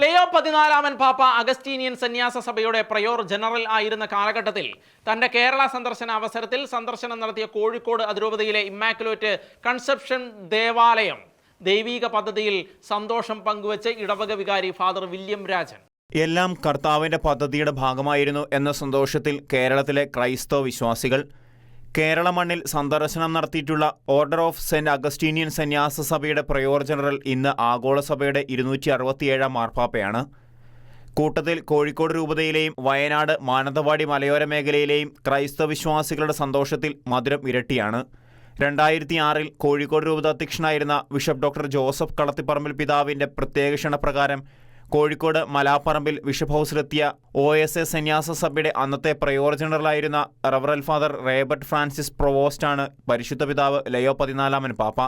ലയോ പതിനാലാമൻ പാപ്പ അഗസ്റ്റീനിയൻ സന്യാസ സഭയുടെ പ്രയോർ ജനറൽ ആയിരുന്ന കാലഘട്ടത്തിൽ തന്റെ കേരള സന്ദർശന അവസരത്തിൽ സന്ദർശനം നടത്തിയ കോഴിക്കോട് അതിരൂപതയിലെ ഇമ്മാക്കുലേറ്റ് കൺസെപ്ഷൻ ദേവാലയം ദൈവീക പദ്ധതിയിൽ സന്തോഷം പങ്കുവച്ച് ഇടവക വികാരി ഫാദർ വില്യം രാജൻ. എല്ലാം കർത്താവിന്റെ പദ്ധതിയുടെ ഭാഗമായിരുന്നു എന്ന സന്തോഷത്തിൽ കേരളത്തിലെ ക്രൈസ്തവ വിശ്വാസികൾ കേരള മണ്ണിൽ സന്ദർശനം നടത്തിയിട്ടുള്ള ഓർഡർ ഓഫ് സെന്റ് അഗസ്റ്റീനിയൻ സന്യാസ സഭയുടെ പ്രയോർ ജനറൽ ഇന്ന് ആഗോള സഭയുടെ ഇരുന്നൂറ്റി അറുപത്തിയേഴാം മാർപ്പാപ്പയാണ്. കൂട്ടത്തിൽ കോഴിക്കോട് രൂപതയിലെയും വയനാട് മാനന്തവാടി മലയോര മേഖലയിലെയും ക്രൈസ്തവ വിശ്വാസികളുടെ സന്തോഷത്തിൽ മധുരം ഇരട്ടിയാണ്. രണ്ടായിരത്തി ആറിൽ കോഴിക്കോട് രൂപത അധ്യക്ഷനായിരുന്ന ബിഷപ്പ് ഡോക്ടർ ജോസഫ് കളത്തിപ്പറമ്പിൽ പിതാവിന്റെ പ്രത്യേക ക്ഷണപ്രകാരം കോഴിക്കോട് മലാപ്പറമ്പിൽ ബിഷപ്പ് ഹൗസിലെത്തിയ ഒ എസ് എ സന്യാസ സഭയുടെ അന്നത്തെ പ്രയോർ ജനറലായിരുന്ന റവറൽ ഫാദർ റേബർട്ട് ഫ്രാൻസിസ് പ്രൊവോസ്റ്റാണ് പരിശുദ്ധ പിതാവ് ലയോ പതിനാലാമൻ പാപ്പ.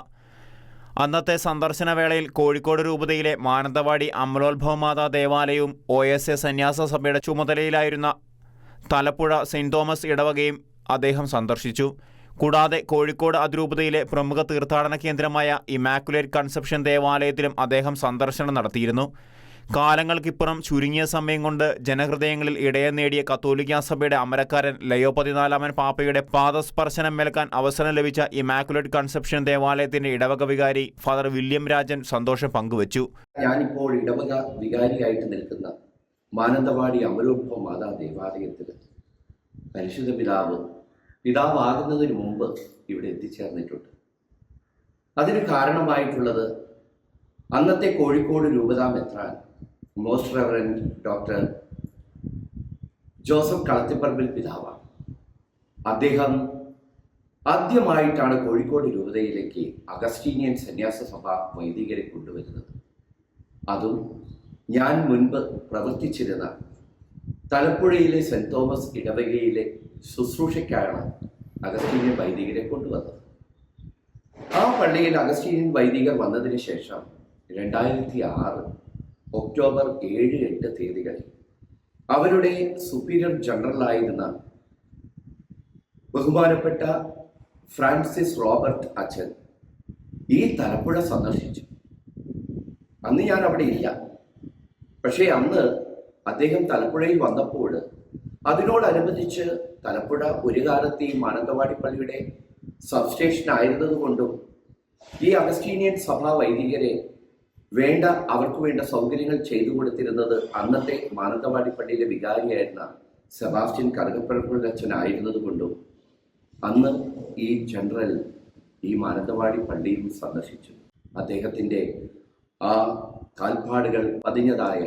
അന്നത്തെ സന്ദർശനവേളയിൽ കോഴിക്കോട് രൂപതയിലെ മാനന്തവാടി അമലോത്ഭവമാതാ ദേവാലയവും ഒ എസ് എ സന്യാസ സഭയുടെ ചുമതലയിലായിരുന്ന തലപ്പുഴ സെയിന്റ് തോമസ് ഇടവകയും അദ്ദേഹം സന്ദർശിച്ചു. കൂടാതെ കോഴിക്കോട് അതിരൂപതയിലെ പ്രമുഖ തീർത്ഥാടന കേന്ദ്രമായ ഇമാക്കുലേറ്റ് കൺസെപ്ഷൻ ദേവാലയത്തിലും അദ്ദേഹം സന്ദർശനം നടത്തിയിരുന്നു. കാലങ്ങൾക്കിപ്പുറം ചുരുങ്ങിയ സമയം കൊണ്ട് ജനഹൃദയങ്ങളിൽ ഇടയം നേടിയ കത്തോലിക്ക സഭയുടെ അമരക്കാരൻ ലയോ പതിനാലാമൻ പാപ്പയുടെ പാദസ്പർശനം മേൽക്കാൻ അവസരം ലഭിച്ച ഇമാക്കുലേറ്റ് കൺസെപ്ഷൻ ദേവാലയത്തിന്റെ ഇടവക വികാരി ഫാദർ വില്യം രാജൻ സന്തോഷം പങ്കുവച്ചു. ഞാനിപ്പോൾ ഇടവക വികാരിയായിട്ട് നിൽക്കുന്ന മാനന്തവാടി അമലോത്ഭവ മാതാ ദേവാലയത്തിൽ പരിശുദ്ധ പിതാവ് പിതാവാകുന്നതിന് മുമ്പ് ഇവിടെ എത്തിച്ചേർന്നിട്ടുണ്ട്. അതിന് കാരണമായിട്ടുള്ളത് അന്നത്തെ കോഴിക്കോട് രൂപതാ മെത്രാൻ most reverend doctor Joseph Kalathiparambil പിതാവാണ്. അദ്ദേഹം ആദ്യമായിട്ടാണ് കോഴിക്കോട് രൂപതയിലേക്ക് അഗസ്റ്റീനിയൻ സന്യാസ സഭ വൈദികരെ കൊണ്ടുവരുന്നത്. അതും ഞാൻ മുൻപ് പ്രവർത്തിച്ചിരുന്ന തലപ്പുഴയിലെ സെന്റ് തോമസ് ഇടവകയിലെ ശുശ്രൂഷയ്ക്കാണ് അഗസ്റ്റീനിയൻ വൈദികരെ കൊണ്ടുവന്നത്. ആ പള്ളിയിൽ അഗസ്റ്റീനിയൻ വൈദികർ വന്നതിന് ശേഷം രണ്ടായിരത്തി ആറ് ഒക്ടോബർ ഏഴ് എട്ട് തീയതികളിൽ. അവരുടെ സുപ്പീരിയർ ജനറലായിരുന്ന ബഹുമാനപ്പെട്ട ഫ്രാൻസിസ് റോബർട്ട് അച്ഛൻ ഈ തലപ്പുഴ സന്ദർശിച്ചു. അന്ന് ഞാൻ അവിടെ ഇല്ല. പക്ഷേ അന്ന് അദ്ദേഹം തലപ്പുഴയിൽ വന്നപ്പോൾ അതിനോടനുബന്ധിച്ച് തലപ്പുഴ ഒരു കാലത്ത് ഈ മാനന്തവാടി പള്ളിയുടെ സബ്സ്റ്റേഷൻ ആയിരുന്നതുകൊണ്ടും ഈ അഗസ്റ്റീനിയൻ സഭാ വൈദികരെ വേണ്ട അവർക്ക് വേണ്ട സൗകര്യങ്ങൾ ചെയ്തു കൊടുത്തിരുന്നത് അന്നത്തെ മാനന്തവാടി പള്ളിയിലെ വികാരിയായിരുന്ന സെബാസ്റ്റ്യൻ കറുകപ്പുഴപ്പുഴ അച്ഛനായിരുന്നതുകൊണ്ടും അന്ന് ഈ ജനറൽ ഈ മാനന്തവാടി പള്ളിയും സന്ദർശിച്ചു. അദ്ദേഹത്തിന്റെ ആ കാൽപ്പാടുകൾ പതിഞ്ഞതായ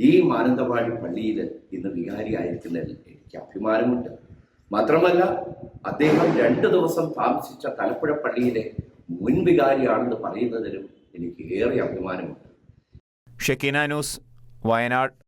ഈ മാനന്തവാടി പള്ളിയിൽ ഇന്ന് വികാരിയായിരിക്കുന്നതിൽ എനിക്ക് അഭിമാനമുണ്ട്. മാത്രമല്ല അദ്ദേഹം രണ്ട് ദിവസം താമസിച്ച തലപ്പുഴ പള്ളിയിലെ മുൻവികാരിയാണെന്ന് പറയുന്നതിലും എനിക്ക് ഏറെ അഭിമാനമുണ്ട്. ഷെക്കീന ന്യൂസ് വയനാട്.